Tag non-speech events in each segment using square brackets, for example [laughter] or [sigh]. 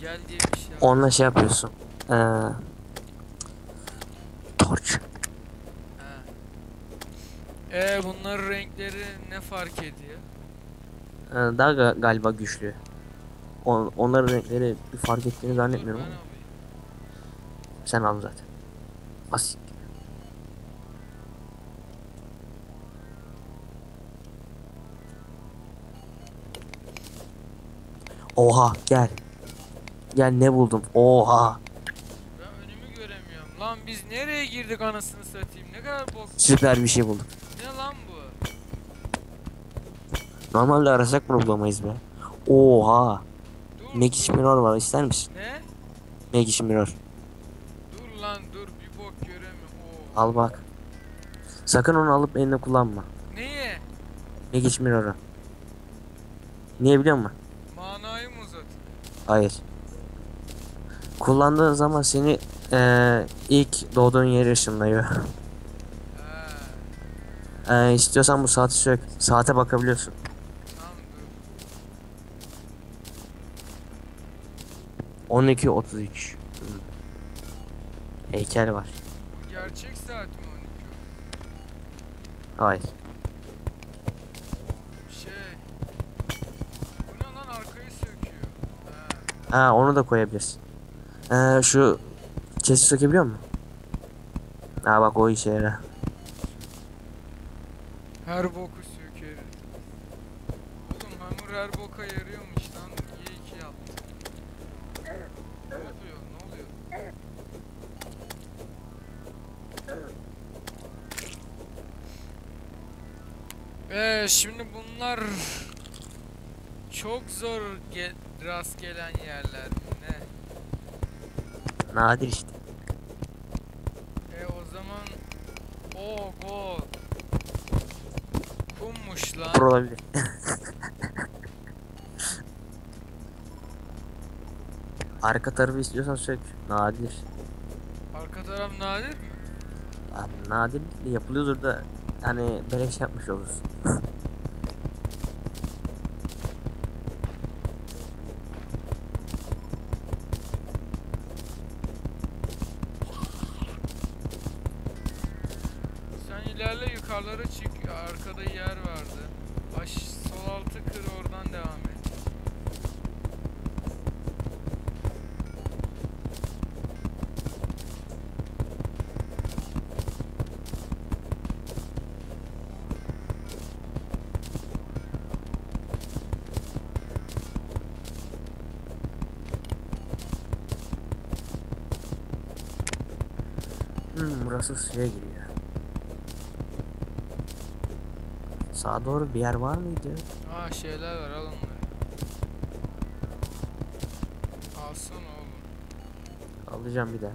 Gel diye bir şey yap. Onunla şey yapıyorsun. Ee, torch. Ha. Ee bunların renkleri ne fark ediyor? Ee, daha ga- galiba güçlü. On, onların renkleri bir fark ettiğini Dur zannetmiyorum ben ama alayım. sen al zaten. Asit. Oha gel. Gel ne buldum. Oha. Ben önümü göremiyorum. Lan biz nereye girdik anasını satayım? Ne kadar bok. Süper bir şey buldum. Ne lan bu? Normalde arasak bulamayız be. Oha. Dur. Magic Mirror var ister misin? Ne? Magic Mirror. Dur lan dur bir bok göremiyorum. Oo. Al bak. Sakın onu alıp eline kullanma. Neye? Magic Mirror'ı. Niye biliyor musun? Manayı mı uzat? Hayır. Kullandığın zaman seni eee, ilk doğduğun yere ışınlıyor. Eee istiyorsan bu saati sök. Saate bakabiliyorsun. tamam dur. 12.33. Hmm. Heykel var. Bu gerçek saat mi 12? Hayır. Şey. Bu ne lan arkayı söküyor. Ha. Ha onu da koyabilirsin. Eee şu chest'i sökebiliyor musun? Ha bak o işe yarar. Her boku sökerim. Oğlum hamur her boka yarıyormuş lan. İyi iki yaptı. Ne oluyor? Ne oluyor? Ee, şimdi bunlar çok zor ge rast gelen yerler? Nadir işte. E o zaman o go kummuş lan. Pro olabilir. [laughs] Arka tarafı istiyorsan sök. Nadir. Arka taraf nadir mi? Abi, nadir yapılıyordur da hani beleş yapmış olursun. [laughs] Hmm, burası suya giriyor. Sağa doğru bir yer var mıydı? Aa şeyler var al onları. Alsana oğlum. Alacağım bir de.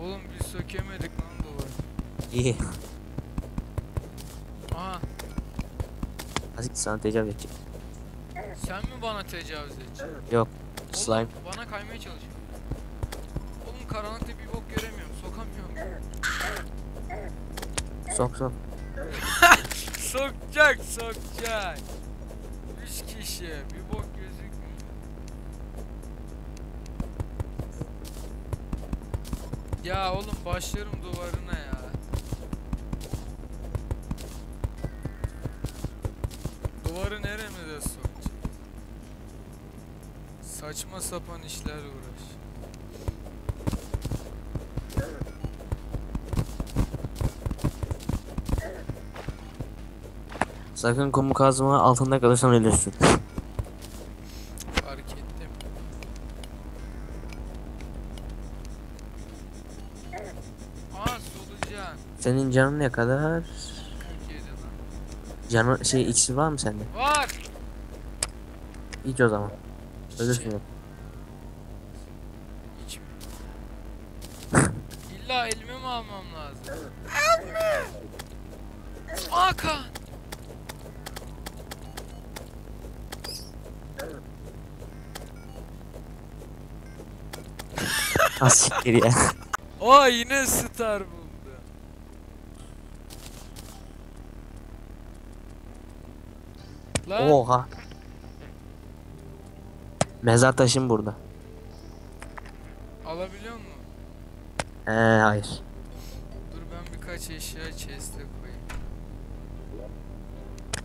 Oğlum biz sökemedik lan duvarı. İyi. Aha Azıcık sana tecavüz edecek. sen mi bana tecavüz edeceksin? Yok. Oğlum, Slime. bana kaymaya çalışıyor. Karanlıkta bir bok göremiyorum. Sokamıyorum. Sok sok. [laughs] Sokacak sokacak. Üç kişi bir bok gözükmüyor. Ya oğlum başlarım duvarına ya. Duvarı nereme de sokacak? Saçma sapan işler uğraş. Sakın kumu kazma altında kalırsan ölürsün. Fark ettim. Aa solucan. Senin canın ne kadar? 47 lan. Canı şey iksir var mı sende? Var. İç o zaman. Ölürsün yok. İçim. [laughs] İlla elime mi almam lazım? Hakan. Ha siktir ya. Aa yine star buldu. Lan Oha. Mezar taşım burada. Alabiliyor musun? Ee, hayır. Dur ben birkaç eşya chest'e koyayım.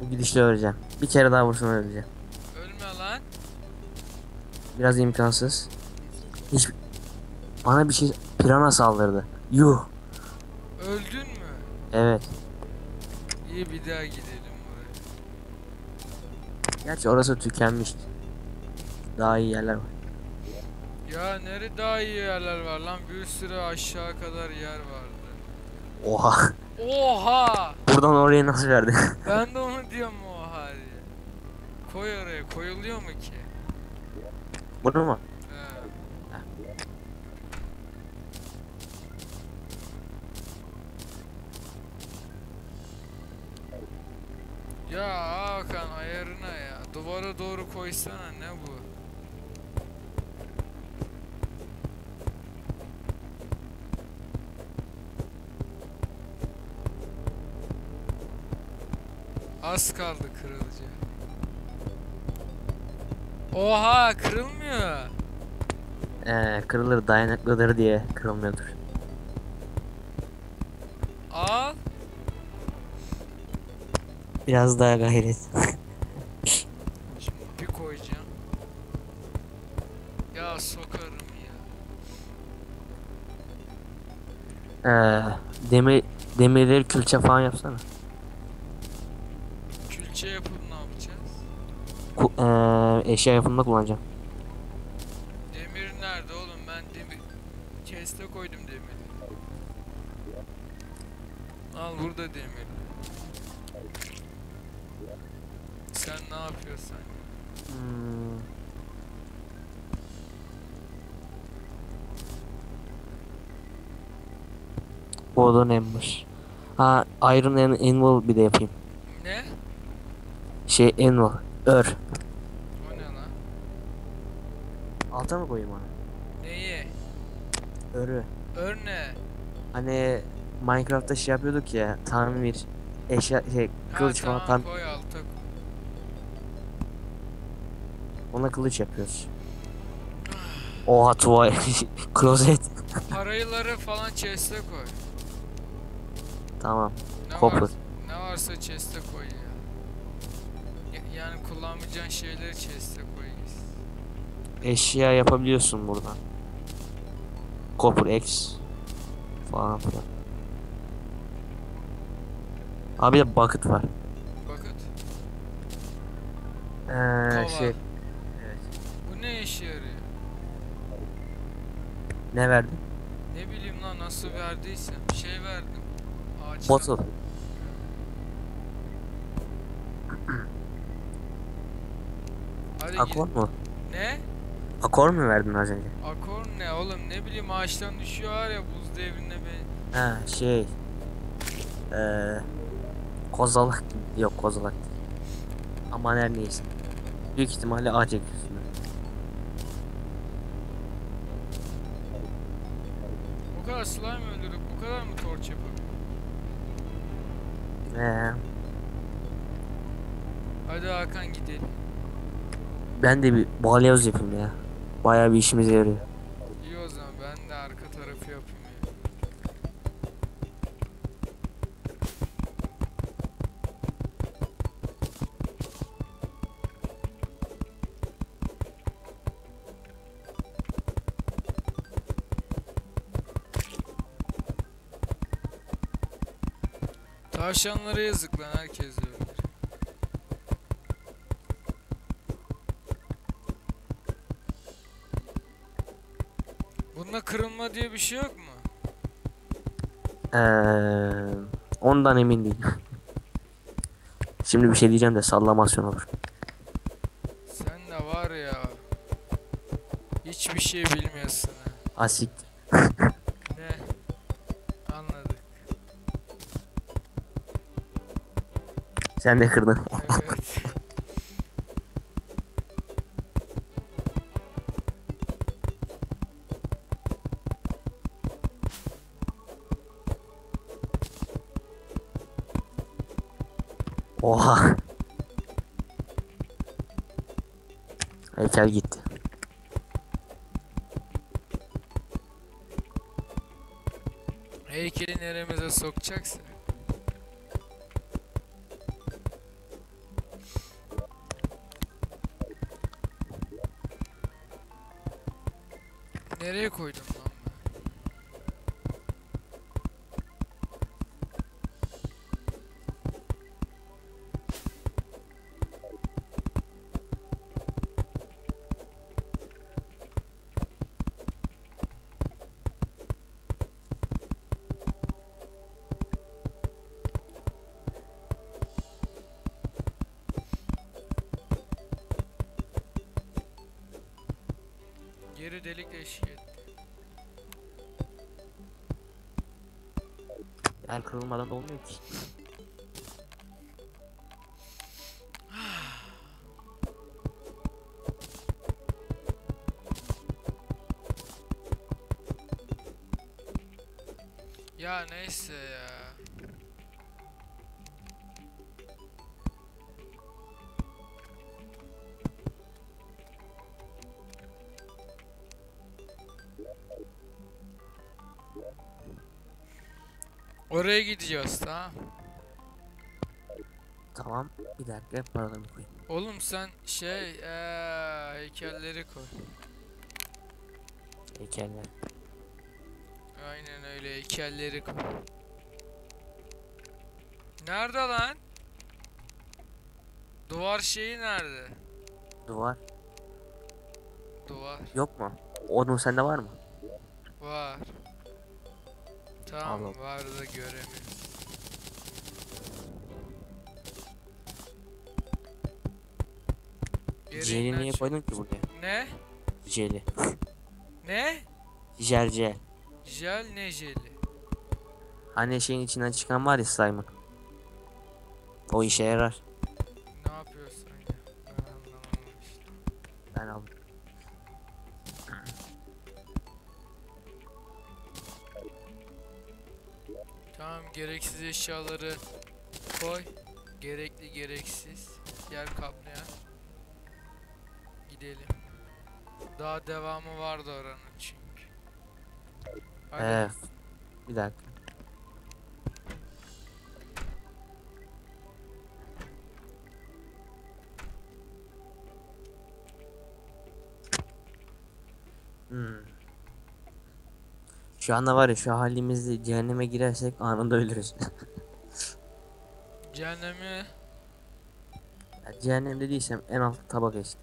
Bu gidişle öleceğim. Bir kere daha vursun öleceğim. Biraz imkansız. Hiç... Bana bir şey... Pirana saldırdı. Yuh. Öldün mü? Evet. İyi bir daha gidelim oraya. Gerçi orası tükenmişti. Daha iyi yerler var. Ya nere daha iyi yerler var lan? Bir sürü aşağı kadar yer vardı. Oha. Oha! Buradan oraya nasıl verdi? Ben de onu diyorum oha diye. Koy oraya. Koyuluyor mu ki? Bunu mu? Ya Hakan ayarına ya. Duvara doğru koysana ne bu? Az kaldı kırılacak. Oha kırılmıyor. Ee, kırılır dayanıklıdır diye kırılmıyordur. Al. Biraz daha gayret. Şimdi bir koyacağım. Ya sokarım ya. Ee, demir demirleri külçe falan yapsana. Külçe? Ku, ee, eşya yapımında kullanacağım. Demir nerede oğlum? Ben demir keste koydum demiri. Al burada demir. Sen ne yapıyorsun? Hmm. Golden Ember. Ha Iron and Anvil bir de yapayım. Ne? Şey Anvil. Ör. O ne lan? Alta mı koyayım onu? Neyi? Örü. Örne. Hani Minecraft'ta şey yapıyorduk ya. Tamir. Eşya şey kılıç ha, falan tamam, tam koy alta. ona kılıç yapıyoruz. Oha tuval [laughs] klozet. Parayıları falan chest'e koy. tamam. Ne Copper. varsa, ne varsa chest'e koy ya. Ya- Yani kullanmayacağın şeyleri chest'e koy. Eşya yapabiliyorsun buradan. Copper X falan filan. Abi de bucket var. Bakın. Ee, Kova. şey Bu ne işe yarıyor? ne verdi? Ne bileyim lan nasıl verdiyse. Bir şey verdim. Ağaçtan. Bottle. Hadi git. mu? Ne? Akor mu verdin az önce? Akor ne oğlum ne bileyim ağaçtan düşüyor var ya buz devrinde be. Ha şey. Ee, kozalak yok kozalak. Aman her neyse. Büyük ihtimalle ağaç ekliyorsun. Bu kadar slime öldürüp bu kadar mı torç yapıp? Ee, Hadi Hakan gidelim. ben de bir balyoz yapayım ya. Bayağı bir işimize yarıyor. İyi o zaman ben de arka tarafı yapayım ya. Tavşanlara yazık lan herkes. Bunda kırılma diye bir şey yok mu? Ee, ondan emin değilim. [laughs] Şimdi bir şey diyeceğim de sallamasyon olur. Sen de var ya. Hiçbir şey bilmiyorsun ha. Asik. [laughs] Ne? Anladık. Sen de kırdın. Oha. Heykel gitti. Heykeli neremize sokacaksın? Nereye koydum lan? Delik eşik etti. El kırılmadan olmuyor ki. [sighs] Ya neyse ya. Oraya gideceğiz tamam. Tamam. Bir dakika paralarımı koyayım. Oğlum sen şey eee heykelleri koy. Heykeller. Aynen öyle heykelleri koy. Nerede lan? Duvar şeyi nerede? Duvar. Duvar Yok mu? Onun sende var mı? var. Tamam Anladım. var da göremiyoruz. Jeli niye koydun ki buraya? Ne? Jeli. Ne? Jel jel. Jel ne jeli? Hani şeyin içinden çıkan var ya slime'ın. O işe yarar. Ne yapıyorsun ya? Ben anlamadım işte. Ben aldım. Gereksiz eşyaları koy. Gerekli gereksiz. Yer kaplayan. Gidelim. Daha devamı vardı oranın çünkü. Hadi. Ee, bir dakika. Hmm. Şu anda var ya şu halimizde cehenneme girersek anında ölürüz. Cehennemi Ya cehennem dediysem en alt tabak işte.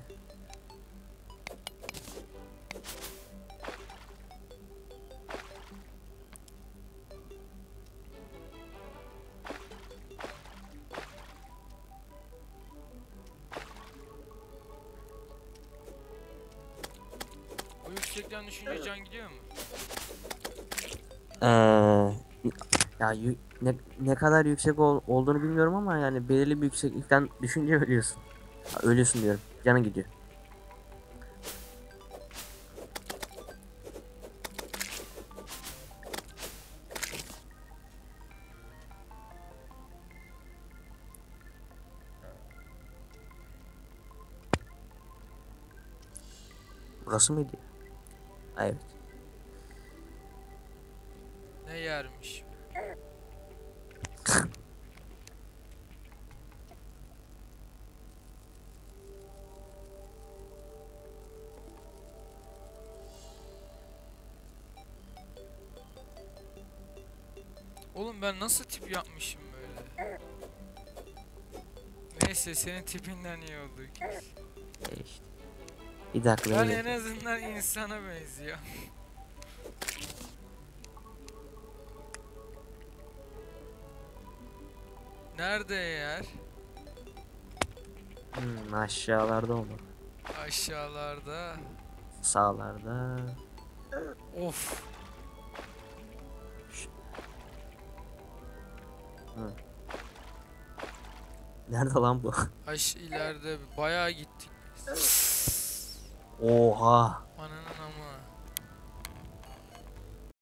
Ya ne, ne kadar yüksek ol- olduğunu bilmiyorum ama yani belirli bir yükseklikten düşünce ölüyorsun. Ha, ölüyorsun diyorum. Canın gidiyor. Burası mıydı? Evet. Ne yermiş? Oğlum ben nasıl tip yapmışım böyle? Neyse senin tipinden iyi oldu ki. E işte. Bir dakika. Ben en azından insana benziyor. Nerede yer? Hmm, aşağılarda oldu. Aşağılarda. Sağlarda. Of. Nerede lan bu? Aş ileride bayağı gittik. Oha.